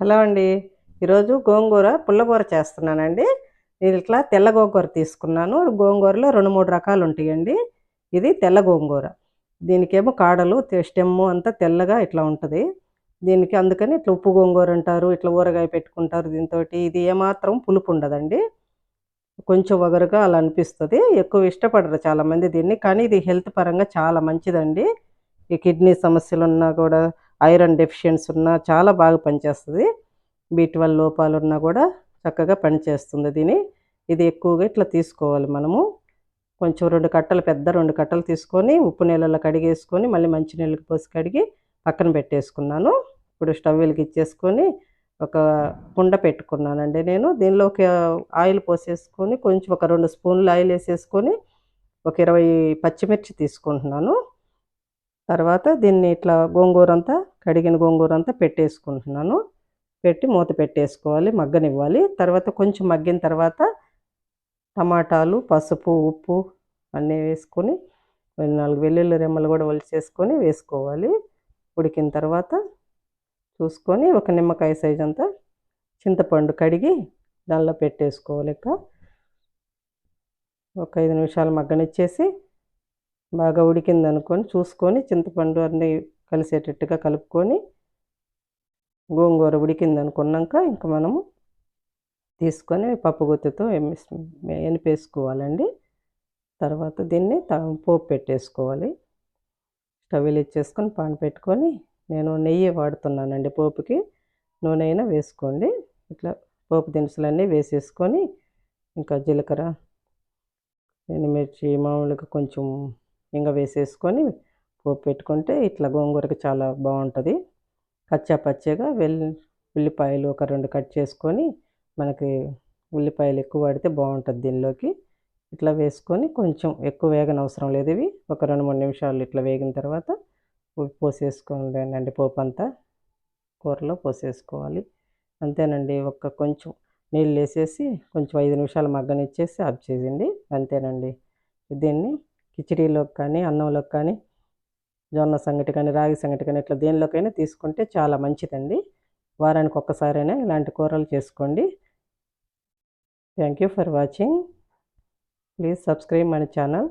Hello అండి. ఈరోజు గోంగూర పుల్లగూర చేస్తున్నానండి. నేను ఇట్లా తెల్ల గోంగూర తీసుకున్నాను. గోంగూరలో రెండు మూడు రకాలు ఉంటాయండి. ఇది తెల్ల గోంగూర. దీనికేమో కాడలు స్టెమ్ము అంతా తెల్లగా ఇట్లా ఉంటుంది. దీనికి అందుకని ఇట్లా ఉప్పు గోంగూర అంటారు ఇట్లా ఊరగాయ పెట్టుకుంటారు దీంతో ఇది ఏమాత్రం పులుపు ఉండదండి. కొంచెం వగరుగా అలా అనిపిస్తుంది. ఎక్కువ ఇష్టపడరు చాలామంది దీన్ని. కానీ ఇది హెల్త్ పరంగా చాలా మంచిదండి. ఈ కిడ్నీ సమస్యలు ఉన్నా కూడా ఐరన్ డెఫిషియన్స్ ఉన్నా చాలా బాగా పనిచేస్తుంది. బీ ట్వెల్వ్ లోపాలు ఉన్నా కూడా చక్కగా పనిచేస్తుంది దీని. ఇది ఎక్కువగా ఇట్లా తీసుకోవాలి మనము. కొంచెం రెండు కట్టలు పెద్ద రెండు కట్టలు తీసుకొని ఉప్పు నీళ్ళలో కడిగేసుకొని మళ్ళీ మంచి నీళ్ళకి పోసి కడిగి పక్కన పెట్టేసుకున్నాను. ఇప్పుడు స్టవ్ వెలిగిచ్చేసుకొని ఒక కుండ పెట్టుకున్నానండి నేను. దీనిలో ఒక ఆయిల్ పోసేసుకొని కొంచెం ఒక రెండు స్పూన్లు ఆయిల్ వేసేసుకొని ఒక ఇరవై పచ్చిమిర్చి తీసుకుంటున్నాను. తర్వాత దీన్ని ఇట్లా గోంగూర అంతా కడిగిన గోంగూర అంతా పెట్టేసుకుంటున్నాను. పెట్టి మూత పెట్టేసుకోవాలి మగ్గనివ్వాలి. తర్వాత కొంచెం మగ్గిన తర్వాత టమాటాలు పసుపు ఉప్పు అన్నీ వేసుకొని నాలుగు వెల్లుల్లి రెమ్మలు కూడా ఒలిచేసుకొని వేసుకోవాలి. ఉడికిన తర్వాత చూసుకొని ఒక నిమ్మకాయ సైజ్ అంతా చింతపండు కడిగి దానిలో పెట్టేసుకోవాలి. ఒక ఐదు నిమిషాలు మగ్గనిచ్చేసి బాగా ఉడికింది అనుకొని చూసుకొని చింతపండు అన్నీ కలిసేటట్టుగా కలుపుకొని గోంగూర ఉడికింది అనుకున్నాక ఇంకా మనము తీసుకొని పప్పుగుత్తితో ఎనిపేసుకోవాలండి. తర్వాత దీన్ని పోపు పెట్టేసుకోవాలి. స్టవ్ ఇచ్చేసుకొని పాన్ పెట్టుకొని నేను నెయ్యి వాడుతున్నానండి పోపుకి. నూనె అయినా వేసుకోండి. ఇట్లా పోపు దినుసులన్నీ వేసేసుకొని ఇంకా జీలకర్ర ఎండుమిర్చి మామూలుగా కొంచెం ఇంకా వేసేసుకొని పోపు పెట్టుకుంటే ఇట్లా గోంగూరకి చాలా బాగుంటుంది. కచ్చా పచ్చగా వెల్లి ఉల్లిపాయలు ఒక రెండు కట్ చేసుకొని మనకి ఉల్లిపాయలు ఎక్కువ వాడితే బాగుంటుంది దీనిలోకి. ఇట్లా వేసుకొని కొంచెం ఎక్కువ వేగన అవసరం లేదు ఇవి. ఒక రెండు మూడు నిమిషాలు ఇట్లా వేగిన తర్వాత పోసేసుకోండి పోపు అంతా కూరలో పోసేసుకోవాలి. అంతేనండి ఒక్క కొంచెం నీళ్ళు వేసేసి కొంచెం ఐదు నిమిషాలు మగ్గనిచ్చేసి ఆఫ్ చేయండి. అంతేనండి. దీన్ని కిచడీలోకి కానీ అన్నంలోకి కానీ జొన్న సంగటి కానీ రాగి సంగటి కానీ ఇట్లా దేనిలోకైనా తీసుకుంటే చాలా మంచిదండి. వారానికి ఒక్కసారైనా ఇలాంటి కూరలు చేసుకోండి. Thank you for watching please subscribe my channel